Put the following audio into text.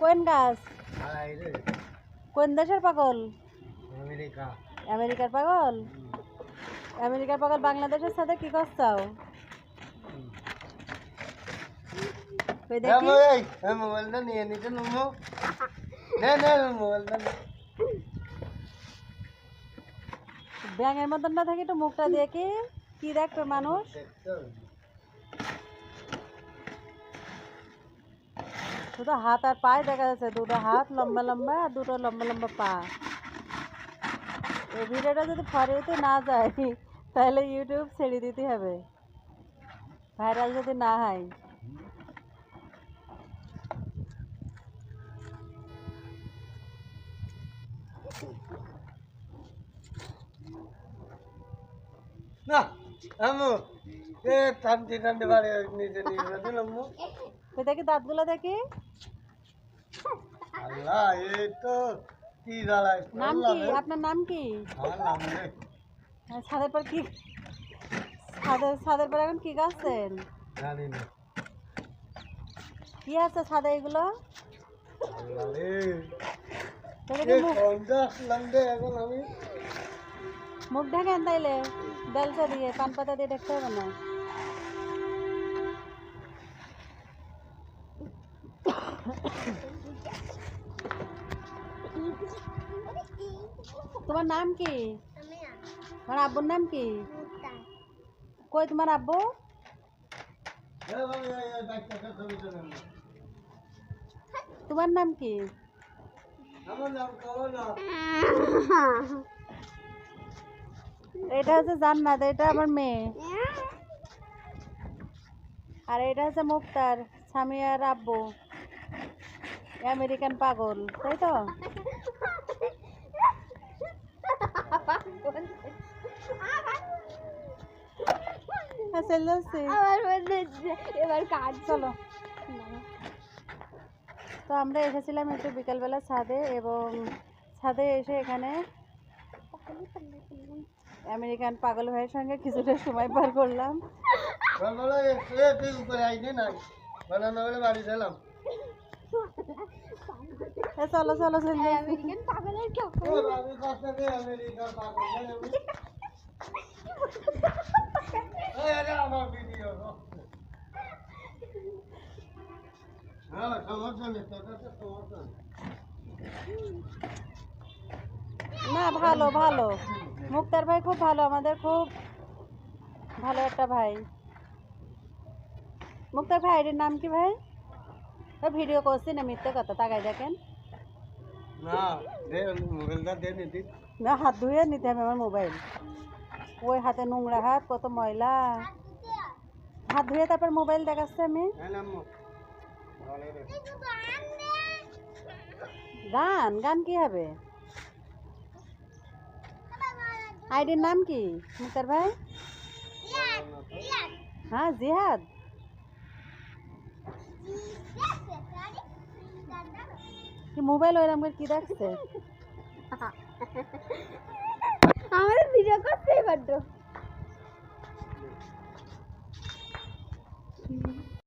কোন গাছ কোন দেশের পাগল আমেরিকা আমেরিকার পাগল আমেরিকার পাগল বাংলাদেশের সাথে কি করছাও? কই দেখি। এই এই মোবাইলটা নিয়ে নিতে নমো। নে নে মোবাইলটা ব্যাঙের মতন না থাকি একটু মুখটা দিয়ে কি কি দেখবে মানুষ? শুধু হাত আর পায়ে দেখা যাচ্ছে, দুটো হাত লম্বা লম্বা আর দুটো লম্বা লম্বা পা। এই ভিডিওটা যদি ফরিতে না যায়, তাহলে ইউটিউব ছেড়ে দিতে হবে। ভাইরাল যদি না হয়। না, আমু, এ, টানতে টানতে বাড়ি নিচে নিয়ে গেছে কই দেখি দাঁতগুলো দেখি। আল্লাহ এই তো কি জ্বালায় নাম কি? আপনার নাম কি? আমার নাম নেই ছাদের পর কি? ছাদের ছাদের পর এখন কি গাছছেন জানি না। কি আছে ছাদে এগুলো? মুখ ঢাকেন তাইলে। বেলচা দিয়ে পান পাতা দিয়ে দেখতে হবে না। তোমার নাম কি? তোমার আব্বুর নাম কি? কই তোমার আব্বু। তোমার নাম কি? এটা হচ্ছে জান্নাত, এটা আমার মেয়ে। আর এটা হচ্ছে মুক্তার, স্বামী আর আব্বু। আমেরিকান পাগল তাই তো। এবার কাজ। চলো। তো আমরা এসেছিলাম একটু বিকালবেলা ছাদে এবং ছাদে এসে এখানে আমেরিকান পাগল ভাইয়ের সঙ্গে কিছুটা সময় পার করলাম। বাড়ি চলো চলো হ্যাঁ না ভালো ভালো। মুক্তার ভাই খুব ভালো আমাদের খুব ভালো একটা ভাই। মুক্তার ভাই এর নাম কি ভাই? ভিডিও করছি না মিথ্যে কথা তাকাই দেখেন। না হাত ধুয়ে নিতে হবে আমার মোবাইল। ওই হাতে নোংরা হাত কত ময়লা। হাত ধুয়ে তারপর মোবাইল দেখাচ্ছে আমি। হ্যাঁ গান গান কি হবে? আইডির নাম কি মুক্তার ভাই? হ্যাঁ জিহাদ কি মোবাইল ওইরকম কি দেখছে? আমার ভিডিও করতে এবার তো